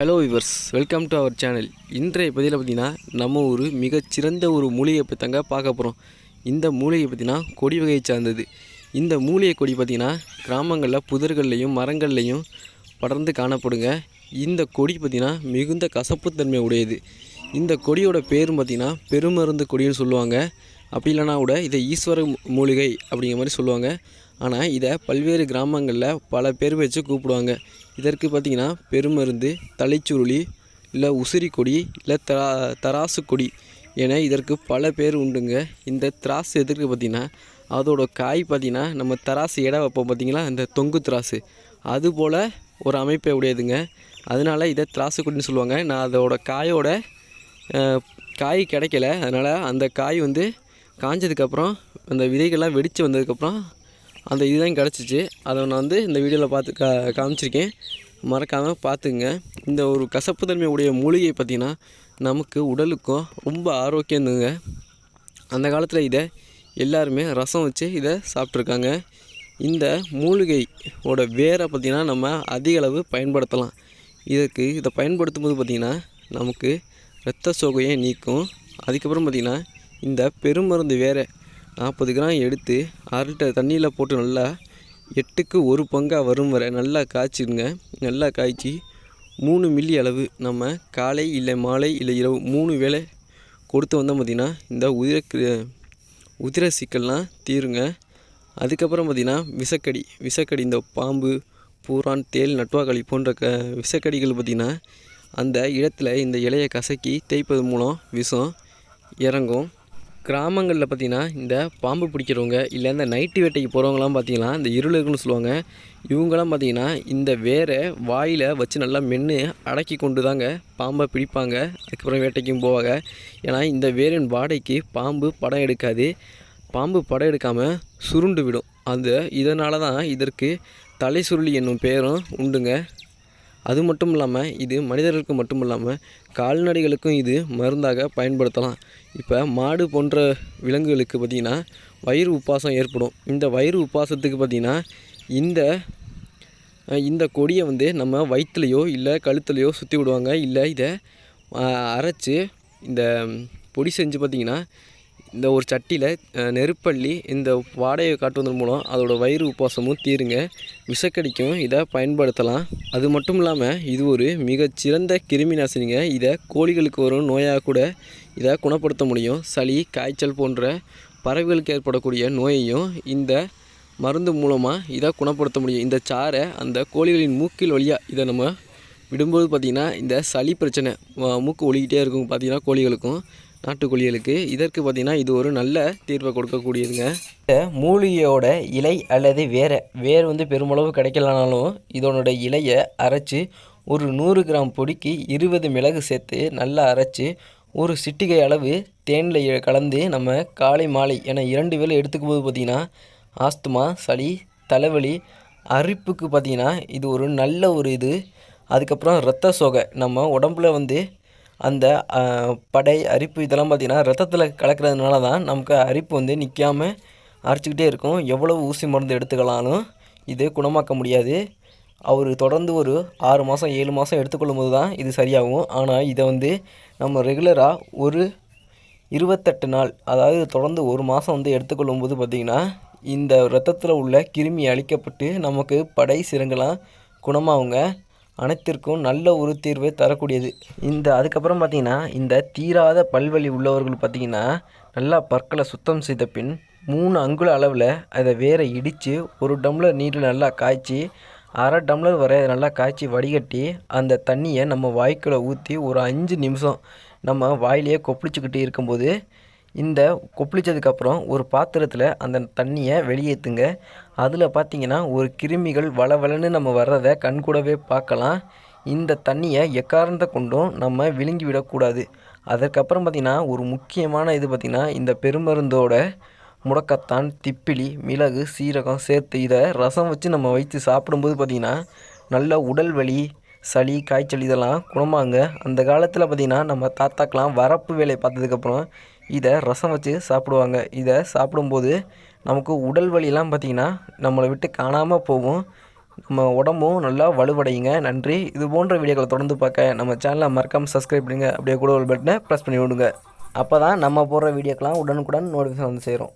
Hello viewers welcome to our channel இன்றைய பதிவில் பார்த்தீங்கன்னா நம்ம ஒரு மிகச்சிறந்த ஒரு மூலிகை பற்றி பார்க்க போகிறோம் இந்த மூலிகை பார்த்தீங்கன்னா கொடி வகையை சார்ந்தது. இந்த மூலிகை கொடி பார்த்திங்கன்னா கிராமங்களில் புதர்கள்லையும் மரங்கள்லையும் படர்ந்து காணப்படுங்க. இந்த கொடி பார்த்திங்கன்னா மிகுந்த கசப்புத்தன்மை உடையது. இந்த கொடியோட பேரும் பார்த்திங்கன்னா பெருமருந்து கொடின்னு சொல்லுவாங்க. அப்படி இல்லைனா கூட இதை ஈஸ்வர மூலிகை அப்படிங்கிற மாதிரி சொல்லுவாங்க. ஆனால் இதை பல்வேறு கிராமங்களில் பல பேர் வச்சு கூப்பிடுவாங்க. இதற்கு பார்த்திங்கன்னா பெருமருந்து தலைச்சுருளி இல்லை உசிரி கொடி இல்லை தரா தராசு கொடி என இதற்கு பல பேர் உண்டுங்க. இந்த திராசு எதற்கு பார்த்திங்கன்னா அதோட காய் பார்த்திங்கன்னா நம்ம தராசு இட வைப்போம் பார்த்திங்களா? இந்த தொங்கு திராசு. அதுபோல் ஒரு அமைப்பை உடையதுங்க. அதனால இதை திராசு கொடின்னு சொல்லுவாங்க. நான் அதோட காயோட காய் கிடைக்கல. அதனால் அந்த காய் வந்து காஞ்சதுக்கப்புறம் அந்த விதைகள்லாம் வெடித்து வந்ததுக்கப்புறம் அந்த இதுதான் கிடச்சிச்சு. அதை நான் வந்து இந்த வீடியோவில் பார்த்து கா காமிச்சிருக்கேன். மறக்காமல் பார்த்துங்க இந்த ஒரு கசப்புத்தன்மை உடைய மூலிகை பார்த்திங்கன்னா நமக்கு உடலுக்கும் ரொம்ப ஆரோக்கியம்ங்க அந்த காலத்தில் இதை எல்லாருமே ரசம் வச்சு இதை சாப்பிட்ருக்காங்க இந்த மூலிகையோட வேரை பார்த்திங்கன்னா நம்ம அதிக அளவு பயன்படுத்தலாம். இதற்கு இதை பயன்படுத்தும் போது பார்த்திங்கன்னா நமக்கு இரத்த சோகையை நீக்கும். அதுக்கப்புறம் பார்த்திங்கன்னா இந்த பெருமருந்து வேரை நாற்பது கிராம் எடுத்து அரை லிட்டர் தண்ணியில் போட்டு நல்லா எட்டுக்கு ஒரு பங்காக வரும் வரை நல்லா காய்ச்சிடுங்க. நல்லா காய்ச்சி மூணு மில்லி அளவு நம்ம காலை இல்லை மாலை இல்லை இரவு மூணு வேளை கொடுத்து வந்தால் பார்த்திங்கன்னா இந்த உதிர உதிர சிக்கல்லாம் தீருங்க. அதுக்கப்புறம் பார்த்திங்கன்னா விசக்கடி விசக்கடி இந்த பாம்பு பூரான் தேல் நட்வாக்களி போன்ற க விஷக்கடிகள் பார்த்திங்கன்னா அந்த இடத்துல இந்த இலையை கசக்கி தேய்ப்பது மூலம் விஷம் இறங்கும். கிராமங்களில் பார்த்திங்கன்னா இந்த பாம்பு பிடிக்கிறவங்க இல்லை இந்த நைட்டு வேட்டைக்கு போகிறவங்களாம் பார்த்திங்கன்னா இந்த இருளர்கள்னு சொல்லுவாங்க. இவங்களாம் பார்த்திங்கன்னா இந்த வேரை வாயில் வச்சு நல்லா மென்று அடக்கி கொண்டு தாங்க பாம்பை பிடிப்பாங்க. அதுக்கப்புறம் வேட்டைக்கும் போவாங்க. ஏன்னா இந்த வேரின் வாடைக்கு பாம்பு படம் எடுக்காது. பாம்பு படம் எடுக்காமல் சுருண்டு விடும். அந்த இதனால தான் இதற்கு தலை சுருளி என்னும் பெயரும் உண்டுங்க. அது மட்டும் இல்லாமல் இது மனிதர்களுக்கு மட்டும் இல்லாமல் கால்நடைகளுக்கும் இது மருந்தாக பயன்படுத்தலாம். இப்போ மாடு போன்ற விலங்குகளுக்கு பார்த்திங்கன்னா வயிறு உப்பாசம் ஏற்படும். இந்த வயிறு உப்பாசத்துக்கு பார்த்திங்கன்னா இந்த இந்த கொடியை வந்து நம்ம வயிற்றுலையோ இல்லை கழுத்துலையோ சுற்றி விடுவாங்க. இல்லை இதை அரைச்சி இந்த பொடி செஞ்சு பார்த்திங்கன்னா இந்த ஒரு சட்டியில் நெருப்பள்ளி இந்த வாடையை காட்டுவதன் மூலம் அதோட வயிறு உப்பாசமும் தீருங்க. விஷக்கடிக்கும் இதை பயன்படுத்தலாம். அது மட்டும் இல்லாமல் இது ஒரு மிகச்சிறந்த கிருமி நாசினிங்க. இதை கோழிகளுக்கு வரும் நோயாக கூட இதை குணப்படுத்த முடியும். சளி காய்ச்சல் போன்ற பறவைகளுக்கு ஏற்படக்கூடிய நோயையும் இந்த மருந்து மூலமாக இதை குணப்படுத்த முடியும். இந்த சாரை அந்த கோழிகளின் மூக்கில் வழியாக இதை நம்ம விடும்போது பார்த்திங்கன்னா இந்த சளி பிரச்சனை மூக்கு ஒழிக்கிட்டே இருக்கும் பார்த்திங்கன்னா கோழிகளுக்கும். நாட்டுக்கோழிகளுக்கு. இதற்கு பார்த்திங்கன்னா இது ஒரு நல்ல தீர்வை கொடுக்கக்கூடியதுங்க. இந்த மூலிகையோட இலை அல்லது வேறு வேர் வந்து பெருமளவு கிடைக்கலனாலும் இதனோட இலையை அரைச்சி ஒரு நூறு கிராம் பொடிக்கு இருபது மிளகு சேர்த்து நல்லா அரைச்சி ஒரு சிட்டிகை அளவு தேனில் கலந்து நம்ம காலை மாலை என இரண்டு வேலை எடுத்துக்கும் போது பார்த்திங்கன்னா ஆஸ்துமா சளி தலைவலி அரிப்புக்கு பார்த்திங்கன்னா இது ஒரு நல்ல ஒரு இது. அதுக்கப்புறம் இரத்த சோகை. நம்ம உடம்புல வந்து அந்த படை அரிப்பு இதெல்லாம் பார்த்திங்கன்னா ரத்தத்தில் கலக்கிறதுனால தான் நமக்கு அரிப்பு வந்து நிற்காம அரைச்சிக்கிட்டே இருக்கும். எவ்வளவு ஊசி மருந்து எடுத்துக்கலாலும் இது குணமாக்க முடியாது. அவர் தொடர்ந்து ஒரு ஆறு மாதம் ஏழு மாதம் எடுத்துக்கொள்ளும் போது தான் இது சரியாகும். ஆனால் இதை வந்து நம்ம ரெகுலராக ஒரு இருபத்தெட்டு நாள் அதாவது தொடர்ந்து ஒரு மாதம் வந்து எடுத்துக்கொள்ளும் போது பார்த்திங்கன்னா இந்த ரத்தத்தில் உள்ள கிருமி அழிக்கப்பட்டு நமக்கு படை சிரங்கெல்லாம் குணமாகுங்க. அனைத்திற்கும் நல்ல ஒரு தீர்வை தரக்கூடியது. இந்த அதுக்கப்புறம் பார்த்திங்கன்னா இந்த தீராத பல்வலி உள்ளவர்கள் பார்த்திங்கன்னா நல்லா பற்களை சுத்தம் செய்த பின் மூணு அங்குல அளவில் அதை வேற இடித்து ஒரு டம்ளர் நீரில் நல்லா காய்ச்சி அரை டம்ளர் வரை அதை நல்லா காய்ச்சி வடிகட்டி அந்த தண்ணியை நம்ம வாய்க்குள்ளே ஊற்றி ஒரு அஞ்சு நிமிஷம் நம்ம வாயிலேயே கொப்பளிச்சுக்கிட்டு இருக்கும்போது இந்த கொப்பளிச்சதுக்கப்புறம் ஒரு பாத்திரத்தில் அந்த தண்ணியை வெளியேற்றுங்க அதில் பார்த்தீங்கன்னா ஒரு கிருமிகள் வளவலன்னு நம்ம வர்றதை கண்கூடவே பார்க்கலாம் இந்த தண்ணியை எக்காரணத்தை கொண்டும் நம்ம விழுங்கி விடக்கூடாது அதற்கப்புறம் பார்த்திங்கன்னா ஒரு முக்கியமான இது பார்த்திங்கன்னா இந்த பெருமருந்தோட முடக்கத்தான் திப்பிலி மிளகு சீரகம் சேர்த்து இதை ரசம் வச்சு நம்ம வைத்து சாப்பிடும்போது பார்த்திங்கன்னா நல்ல உடல் வலி சளி காய்ச்சல் இதெல்லாம் குணமாங்க. அந்த காலத்தில் பார்த்திங்கன்னா நம்ம தாத்தாக்கெலாம் வரப்பு வேலையை பார்த்ததுக்கப்புறம் இதை ரசம் வச்சு சாப்பிடுவாங்க. இதை சாப்பிடும்போது நமக்கு உடல் வலியெல்லாம் பார்த்திங்கன்னா நம்மளை விட்டு காணாமல் போகும். நம்ம உடம்பும் நல்லா வலுவடையுங்க. நன்றி. இது போன்ற வீடியோக்களை தொடர்ந்து பார்க்க நம்ம சேனலை மறக்காமல் சப்ஸ்கிரைப் பண்ணுங்கள் அப்படியே கூட ஒரு பட்டனை ப்ரெஸ் பண்ணி விடுங்க. அப்போ தான் நம்ம போடுற வீடியோக்கெலாம் உடனுக்குடன் நோட்டிஃபிகேஷன் வந்து சேரும்.